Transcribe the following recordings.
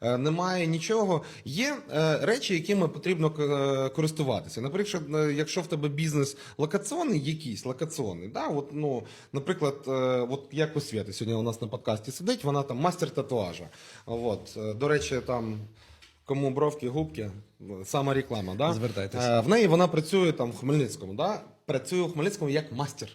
е, немає нічого. Є е, речі, якими потрібно е, користуватися. Наприклад, якщо в тебе бізнес локаційний, якийсь локаційний, да, от, ну, наприклад, от як у Свєти сьогодні у нас на подкасті сидить, вона там мастер татуажа. От, до речі, там. Кому бровки, губки, сама реклама, да? Звертайтесь. Е, В неї вона працює там в Хмельницькому, да? працює в Хмельницькому як мастер.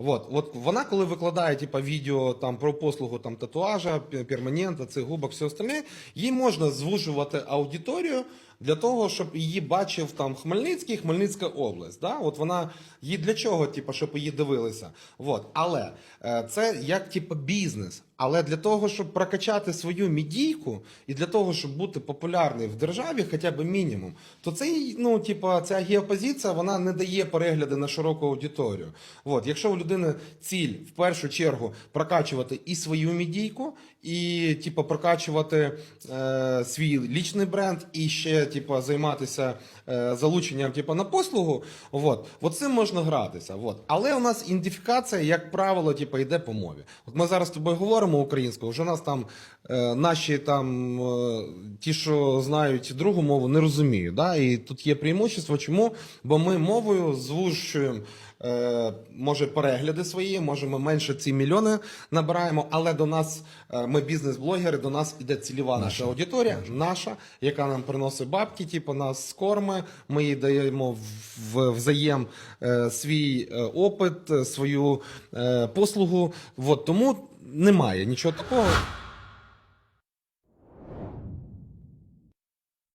От, от вона, коли викладає типа, відео там, про послугу там, татуажа, перманента, цих губок, все остальне, їй можна звужувати аудиторію для того, щоб її бачив там Хмельницький, Хмельницька область. Да? От вона їй для чого, типа, щоб її дивилися. От. Але е, це як типа, бізнес. Але для того, щоб прокачати свою медійку і для того, щоб бути популярним в державі, хоча б мінімум, то цей, ну, типа, ця геопозиція вона не дає перегляди на широку аудиторію. От, якщо у людини ціль в першу чергу прокачувати і свою медійку, і типа, прокачувати е, свій лічний бренд, і ще типа, займатися е, залученням типу, на послугу, от, от цим можна гратися. От. Але у нас ідентифікація, як правило, типу, йде по мові. От ми зараз з тобою говоримо українською, вже нас там наші там е, ті, що знають другу мову, не розуміють. Да? І тут є преимущество. Чому? Бо ми мовою звужуємо. Е, може перегляди свої, може ми менше ці мільйони набираємо, але до нас е, ми бізнес-блогери, до нас іде цільова наша, аудиторія, наша, яка нам приносить бабки, типу нас корми, ми їй даємо в- взаєм е, свій е, опит, е, свою е, послугу. От, тому немає нічого такого.